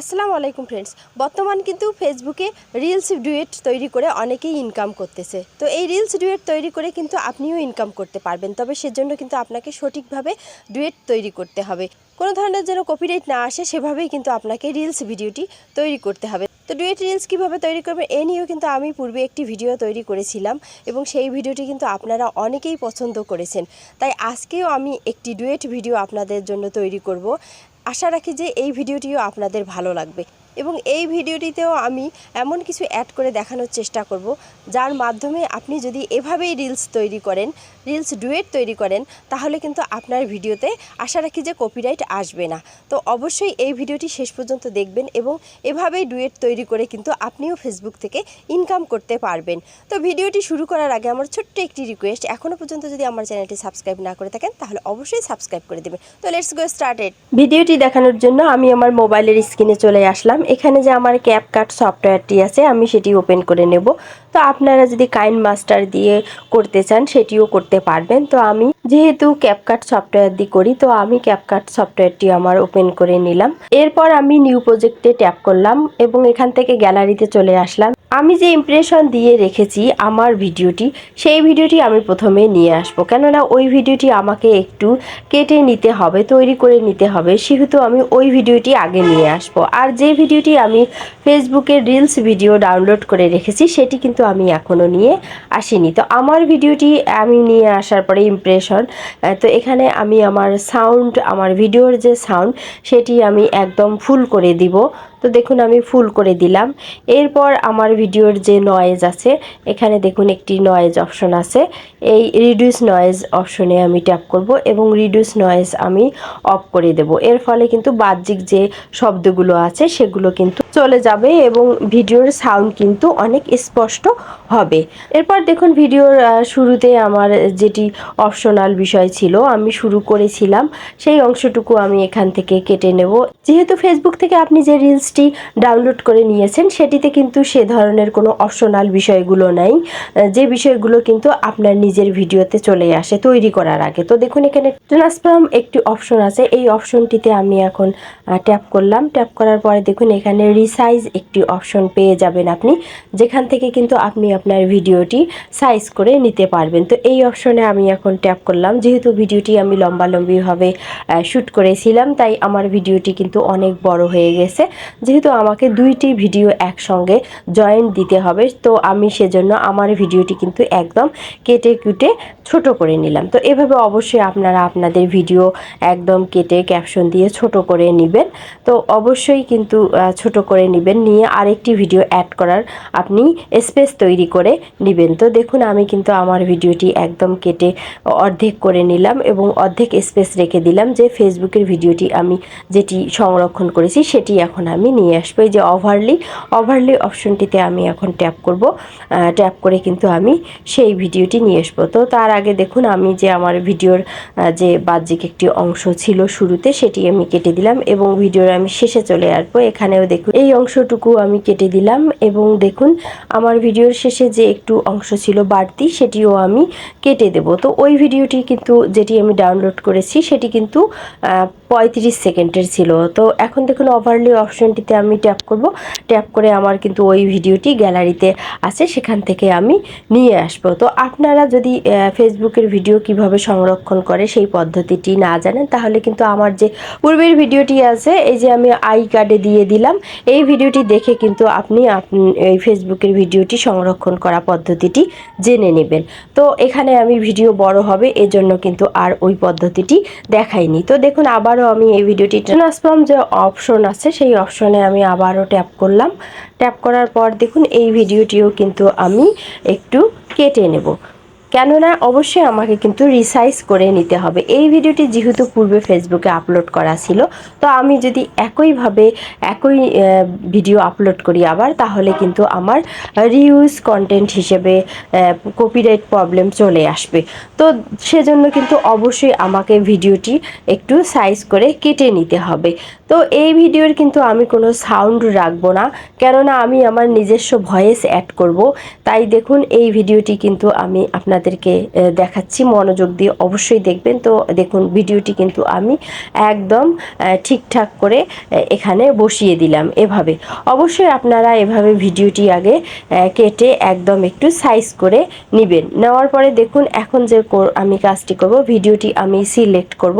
আসসালামু আলাইকুম ফ্রেন্ডস বর্তমান কিন্তু ফেসবুকে রিলস ডুয়েট তৈরি করে অনেকেই ইনকাম করতেছে। তো এই রিলস ডুয়েট তৈরি করে কিন্তু আপনিও ইনকাম করতে পারবেন। তবে সেজন্য কিন্তু আপনাকে সঠিকভাবে ডুয়েট তৈরি করতে হবে। কোনো ধরনের যেন কপিরাইট না আসে, সেভাবেই কিন্তু আপনাকে রিলস ভিডিওটি তৈরি করতে হবে। তো ডুয়েট রিলস কীভাবে তৈরি করবেন, এ নিয়েও কিন্তু আমি পূর্বে একটি ভিডিও তৈরি করেছিলাম এবং সেই ভিডিওটি কিন্তু আপনারা অনেকেই পছন্দ করেছেন। তাই আজকেও আমি একটি ডুয়েট ভিডিও আপনাদের জন্য তৈরি করব। আশা রাখি যে এই ভিডিওটিও আপনাদের ভালো লাগবে। এবং এই ভিডিওটিতেও আমি এমন কিছু অ্যাড করে দেখানোর চেষ্টা করব, যার মাধ্যমে আপনি যদি এভাবেই রিলস তৈরি করেন রিলস ডুয়েট তৈরি করেন, তাহলে কিন্তু আপনার ভিডিওতে আশা রাখি যে কপিরাইট আসবে না। তো অবশ্যই এই ভিডিওটি শেষ পর্যন্ত দেখবেন এবং এভাবেই ডুয়েট তৈরি করে কিন্তু আপনিও ফেসবুক থেকে ইনকাম করতে পারবেন। তো ভিডিওটি শুরু করার আগে আমার ছোট্ট একটি রিকোয়েস্ট এখনও পর্যন্ত যদি আমার চ্যানেলটি সাবস্ক্রাইব না করে থাকেন, তাহলে অবশ্যই সাবস্ক্রাইব করে দেবেন। তো লেটস গো স্টার্টেড ভিডিওটি দেখানোর জন্য আমি আমার মোবাইলের স্ক্রিনে চলে আসলাম। এখানে যে আমার ক্যাপকাট সফটওয়্যারটি আছে, আমি সেটি ওপেন করে নেব। তো আপনারা যদি কাইন মাস্টার দিয়ে করতে চান, সেটিও করতে পারবেন। তো আমি যেহেতু ক্যাপকাট সফটওয়্যার দিয়ে করি, তো আমি ক্যাপকাট সফটওয়্যারটি আমার ওপেন করে নিলাম। এরপর আমি নিউ প্রজেক্টে ট্যাপ করলাম এবং এখান থেকে গ্যালারিতে চলে আসলাম। আমি যে ইমপ্রেশন দিয়ে রেখেছি আমার ভিডিওটি, সেই ভিডিওটি আমি প্রথমে নিয়ে আসব। কেননা ওই ভিডিওটি আমাকে একটু কেটে নিতে হবে, তৈরি করে নিতে হবে। সেহেতু আমি ওই ভিডিওটি আগে নিয়ে আসব। আর যে ভিডিওটি আমি ফেসবুকে রিলস ভিডিও ডাউনলোড করে রেখেছি, সেটি কিন্তু আমি এখনও নিয়ে আসিনি। তো আমার ভিডিওটি আমি নিয়ে আসার পরে ইমপ্রেশন তো এখানে আমি আমার সাউন্ড আমার ভিডিওর যে সাউন্ড সেটি আমি একদম ফুল করে দিব। তো দেখুন, আমি ফুল করে দিলাম। এরপর আমার ভিডিওর যে নয়েজ আছে, এখানে দেখুন একটি নয়েজ অপশন আছে। এই রিডিউস নয়েজ অপশনে আমি ট্যাপ করব এবং রিডিউস নয়েজ আমি অফ করে দেব। এর ফলে কিন্তু বাহ্যিক যে শব্দগুলো আছে, সেগুলো কিন্তু চলে যাবে এবং ভিডিওর সাউন্ড কিন্তু অনেক স্পষ্ট হবে। এরপর দেখুন, ভিডিওর শুরুতে আমার যেটি অপশনাল বিষয় ছিল, আমি শুরু করেছিলাম। সেই অংশটুকু আমি এখান থেকে কেটে নেব। যেহেতু ফেসবুক থেকে আপনি যে রিলসটি ডাউনলোড করে নিয়েছেন, সেটিতে কিন্তু সে ধরনের কোনো অপশনাল বিষয়গুলো নাই। যে বিষয়গুলো কিন্তু আপনার নিজের ভিডিওতে চলে আসে তৈরি করার আগে। তো দেখুন এখানে ট্রান্সফর্ম একটি অপশন আছে। এই অপশনটিতে আমি এখন ট্যাপ করলাম। ট্যাপ করার পরে দেখুন এখানে রিসাইজ একটি অপশন পেয়ে যাবেন আপনি। যেখান থেকে কিন্তু আপনি আপনার ভিডিওটি সাইজ করে নিতে পারবেন। তো এই অপশনে আমি এখন ট্যাপ করলাম। যেহেতু ভিডিওটি আমি লম্বালম্বিভাবে শ্যুট করেছিলাম, তাই আমার ভিডিওটি কিন্তু অনেক বড় হয়ে গেছে। যেহেতু আমাকে দুইটি ভিডিও একসঙ্গে জয়েন্ট দিতে হবে, তো আমি সেজন্য আমার ভিডিওটি কিন্তু একদম কেটে কুটে ছোট করে নিলাম। তো এভাবে অবশ্যই আপনারা আপনাদের ভিডিও একদম কেটে ক্যাপশন দিয়ে ছোট করে নেবেন। তো অবশ্যই কিন্তু ছোট করে নেবেন, নিয়ে আরেকটি ভিডিও অ্যাড করার আপনি স্পেস তৈরি করে নেবেন। তো দেখুন, আমি কিন্তু আমার ভিডিওটি একদম কেটে অর্ধেক করে নিলাম এবং অর্ধেক স্পেস রেখে দিলাম যে ফেসবুকের ভিডিওটি আমি যেটি সংরক্ষণ করেছি সেটি এখন আমি নিয়ে আসব। এই যে ওভারলি ওভারলি অপশনটিতে আমি এখন ট্যাপ করব। ট্যাপ করে কিন্তু আমি সেই ভিডিওটি নিয়ে আসব। তো তার আগে দেখুন, আমি যে আমার ভিডিওর যে বাহ্যিক একটি অংশ ছিল শুরুতে, সেটি আমি কেটে দিলাম এবং ভিডিওর আমি শেষে চলে আসব। এখানেও দেখুন, এই অংশটুকু আমি কেটে দিলাম এবং দেখুন, আমার ভিডিওর শেষে যে একটু অংশ ছিল বাড়তি, সেটিও আমি কেটে দেব। তো ওই ভিডিওটি কিন্তু, যেটি আমি ডাউনলোড করেছি, সেটি কিন্তু পঁয়ত্রিশ সেকেন্ডের ছিল। তো এখন দেখুন ওভারলি অপশনটিতে আমি ট্যাপ করব। ট্যাপ করে আমার কিন্তু ওই ভিডিওটি গ্যালারিতে আছে, সেখান থেকে আমি নিয়ে আসব। তো আপনারা যদি ফেসবুকের ভিডিও কীভাবে সংরক্ষণ করে সেই পদ্ধতিটি না জানেন, তাহলে কিন্তু আমার যে পূর্বের ভিডিওটি আছে, এই যে আমি আই কার্ডে দিয়ে দিলাম, এই ভিডিওটি দেখে কিন্তু আপনি আপ- এই ফেসবুকের ভিডিওটি সংরক্ষণ করা পদ্ধতিটি জেনে নেবেন। তো এখানে আমি ভিডিও বড় হবে, এজন্য কিন্তু আর ওই পদ্ধতিটি দেখাইনি। তো দেখুন, আবারও আমি এই ভিডিওটি ট্রান্সফর্ম যে অপশন আছে, সেই অপশনে আমি আবারও ট্যাপ করলাম। ট্যাপ করার পর দেখুন, এই ভিডিওটিও কিন্তু আমি একটু কেটে নেব। কেননা অবশ্যই আমাকে কিন্তু রিসাইজ করে নিতে হবে। এই ভিডিওটি যেহেতু পূর্বে ফেসবুকে আপলোড করা ছিল, তো আমি যদি একইভাবে একই ভিডিও আপলোড করি আবার, তাহলে কিন্তু আমার রিউজ কন্টেন্ট হিসেবে কপিরাইট প্রবলেম চলে আসবে। তো সেজন্য কিন্তু অবশ্যই আমাকে ভিডিওটি একটু সাইজ করে কেটে নিতে হবে। তো এই ভিডিওর কিন্তু আমি কোনো সাউন্ড রাখব না, কেননা আমি আমার নিজস্ব ভয়েস অ্যাড করব। তাই দেখুন, এই ভিডিওটি কিন্তু আমি আপনাদের আপনাদেরকে দেখাচ্ছি, মনোযোগ দিয়ে অবশ্যই দেখবেন। তো দেখুন, ভিডিওটি কিন্তু আমি একদম ঠিকঠাক করে এখানে বসিয়ে দিলাম এভাবে। অবশ্যই আপনারা এভাবে ভিডিওটি আগে কেটে একদম একটু সাইজ করে নেবেন। নেওয়ার পরে দেখুন, এখন যে আমি কাজটি করব, ভিডিওটি আমি সিলেক্ট করব।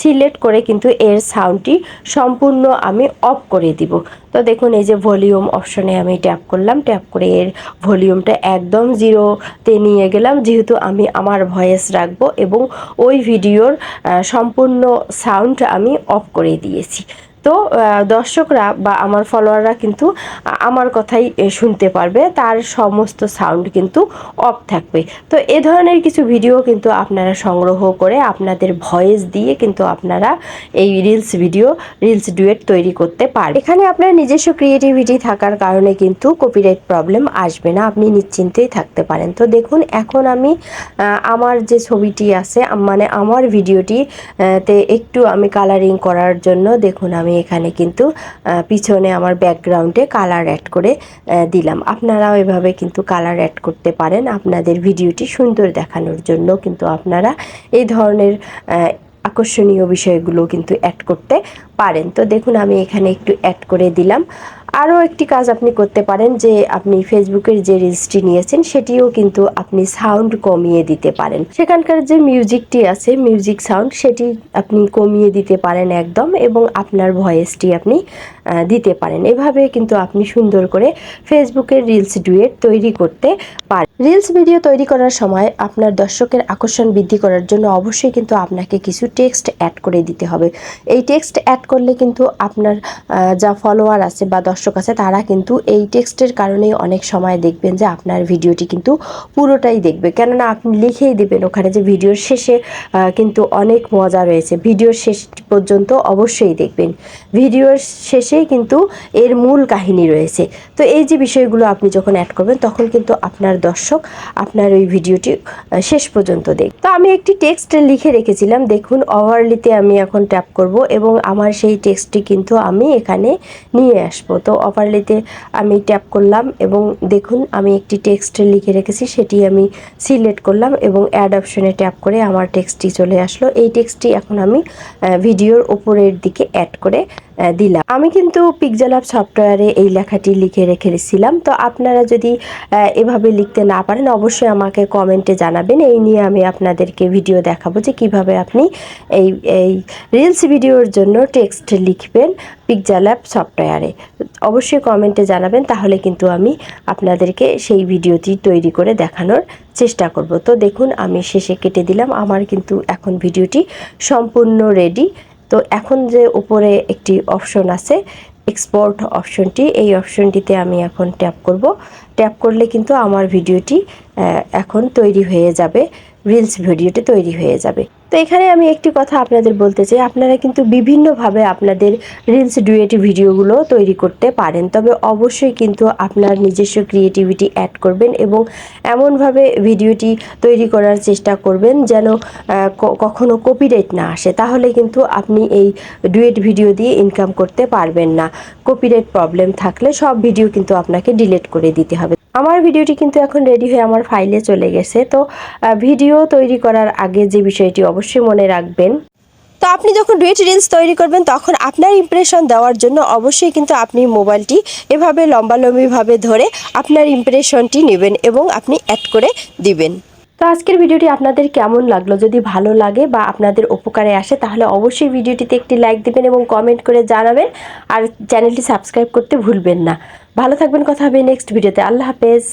সিলেক্ট করে কিন্তু এর সাউন্ডটি সম্পূর্ণ আমি অফ করে দিব। তো দেখুন, এই যে ভলিউম অপশনে আমি ট্যাপ করলাম। ট্যাপ করে এর ভলিউমটা একদম জিরোতে নিয়ে গেলাম। যেহেতু আমি আমার ভয়েস রাখব এবং ওই ভিডিওর সম্পূর্ণ সাউন্ড আমি অফ করে দিয়েছি। তো দর্শকরা বা আমার ফলোয়াররা কিন্তু আমার কথাই শুনতে পারবে। তার সমস্ত সাউন্ড কিন্তু অফ থাকবে। তো, এ ধরনের কিছু ভিডিও কিন্তু আপনারা সংগ্রহ করে আপনাদের ভয়েস দিয়ে কিন্তু আপনারা এই রিলস ভিডিও রিলস ডুয়েট তৈরি করতে পারেন এখানে আপনার নিজস্ব ক্রিয়েটিভিটি থাকার কারণে কিন্তু কপিরাইট প্রবলেম আসবে না। আপনি নিশ্চিন্তেই থাকতে পারেন। তো, দেখুন, এখন আমি আমার যে ছবিটি আছে মানে আমার ভিডিওটি তে একটু আমি কালারিং করার জন্য দেখুন, আমি এখানে কিন্তু পিছনে আমার ব্যাকগ্রাউন্ডে কালার অ্যাড করে দিলাম। আপনারাও এভাবে কিন্তু কালার অ্যাড করতে পারেন। আপনাদের ভিডিওটি সুন্দর দেখানোর জন্য কিন্তু আপনারা এই ধরনের আকর্ষণীয় বিষয়গুলো কিন্তু অ্যাড করতে পারেন। তো দেখুন, আমি এখানে একটু অ্যাড করে দিলাম। আরও একটি কাজ আপনি করতে পারেন যে আপনি ফেসবুকের যে রিলসটি নিয়েছেন, সেটিও কিন্তু আপনি সাউন্ড কমিয়ে দিতে পারেন। সেখানকার যে মিউজিকটি আছে মিউজিক সাউন্ড সেটি আপনি কমিয়ে দিতে পারেন একদম এবং আপনার ভয়েসটি আপনি দিতে পারেন। এভাবে কিন্তু আপনি সুন্দর করে ফেসবুকের রিলস ডুয়েট তৈরি করতে পারেন রিলস ভিডিও তৈরি করার সময় আপনার দর্শকের আকর্ষণ বৃদ্ধি করার জন্য অবশ্যই কিন্তু আপনাকে কিছু টেক্সট অ্যাড করে দিতে হবে। এই টেক্সট অ্যাড করলে কিন্তু আপনার যা ফলোয়ার আছে বা দর্শক আছে তারা কিন্তু এই টেক্সটের কারণেই অনেক সময় দেখবেন যে আপনার ভিডিওটি কিন্তু পুরোটাই দেখবে। কেননা আপনি লিখেই দেবেন ওখানে যে ভিডিওর শেষে কিন্তু অনেক মজা রয়েছে। ভিডিওর শেষ পর্যন্ত অবশ্যই দেখবেন। ভিডিওর শেষেই কিন্তু এর মূল কাহিনী রয়েছে। তো এই যে বিষয়গুলো আপনি যখন অ্যাড করবেন তখন কিন্তু আপনার দর্শক আপনার ওই ভিডিওটি শেষ পর্যন্ত দেখ তো আমি একটি টেক্সট লিখে রেখেছিলাম, দেখুন ওভারলিতে আমি এখন ট্যাপ করব এবং আমার সেই টেক্সটটি কিন্তু আমি এখানে নিয়ে আসব। তো ওভারলিতে আমি ট্যাপ করলাম এবং দেখুন, আমি একটি টেক্সট লিখে রেখেছি, সেটি আমি সিলেক্ট করলাম এবং অ্যাড অপশনে ট্যাপ করে আমার টেক্সটটি চলে আসলো। এই টেক্সটটি এখন আমি ভিডিওর উপরের দিকে অ্যাড করে দিলাম। আমি কিন্তু পিকজেল অ্যাপ সফটওয়্যারে এই লেখাটি লিখে রেখেছিলাম। তো আপনারা যদি এভাবে লিখতে না পারেন, অবশ্যই আমাকে কমেন্টে জানাবেন। এই নিয়ে আমি আপনাদেরকে ভিডিও দেখাবো যে কীভাবে আপনি এই এই রিলস ভিডিওর জন্য টেক্সট লিখবেন পিকজা অ্যাপ সফটওয়্যারে অবশ্যই কমেন্টে জানাবেন, তাহলে কিন্তু আমি আপনাদেরকে সেই ভিডিওটি তৈরি করে দেখানোর চেষ্টা করব। তো দেখুন, আমি শেষে কেটে দিলাম, আমার কিন্তু এখন ভিডিওটি সম্পূর্ণ রেডি তো এখন যে উপরে একটি অপশন আছে এক্সপোর্ট অপশনটি এই অপশনটিতে আমি এখন ট্যাপ করব। ট্যাপ করলে কিন্তু আমার ভিডিওটি এখন তৈরি হয়ে যাবে রিলস ভিডিওটি তৈরি হয়ে যাবে। তো এখানে আমি একটি কথা আপনাদের বলতে চাই। আপনারা কিন্তু বিভিন্নভাবে আপনাদের রিলস ডুয়েটি ভিডিওগুলো তৈরি করতে পারেন। তবে অবশ্যই কিন্তু আপনার নিজস্ব ক্রিয়েটিভিটি অ্যাড করবেন এবং এমনভাবে ভিডিওটি তৈরি করার চেষ্টা করবেন যেন কখনো কপিরাইট না আসে। তাহলে কিন্তু আপনি এই ডুয়েট ভিডিও দিয়ে ইনকাম করতে পারবেন না। কপিরাইট প্রবলেম থাকলে সব ভিডিও কিন্তু আপনাকে ডিলিট করে দিতে হবে। আমার ভিডিওটি কিন্তু এখন রেডি হয়ে আমার ফাইলে চলে গেছে। তো ভিডিও তৈরি করার আগে যে বিষয়টি অবশ্যই মনে রাখবেন। তো, আপনি যখন ডুয়েট রিলস তৈরি করবেন, তখন আপনার ইমপ্রেশন দেওয়ার জন্য অবশ্যই কিন্তু আপনি মোবাইলটি এভাবে লম্বালম্বিভাবে ধরে আপনার ইমপ্রেশনটি নেবেন এবং আপনি অ্যাড করে দিবেন। তো, আজকের ভিডিওটি আপনাদের কেমন লাগল? যদি ভালো লাগে বা আপনাদের উপকারে আসে, তাহলে অবশ্যই ভিডিওটিতে একটি লাইক দিবেন এবং কমেন্ট করে জানাবেন। আর চ্যানেলটি সাবস্ক্রাইব করতে ভুলবেন না। ভালো থাকবেন কথা হবে নেক্সট ভিডিওতে আল্লাহ হাফেজ।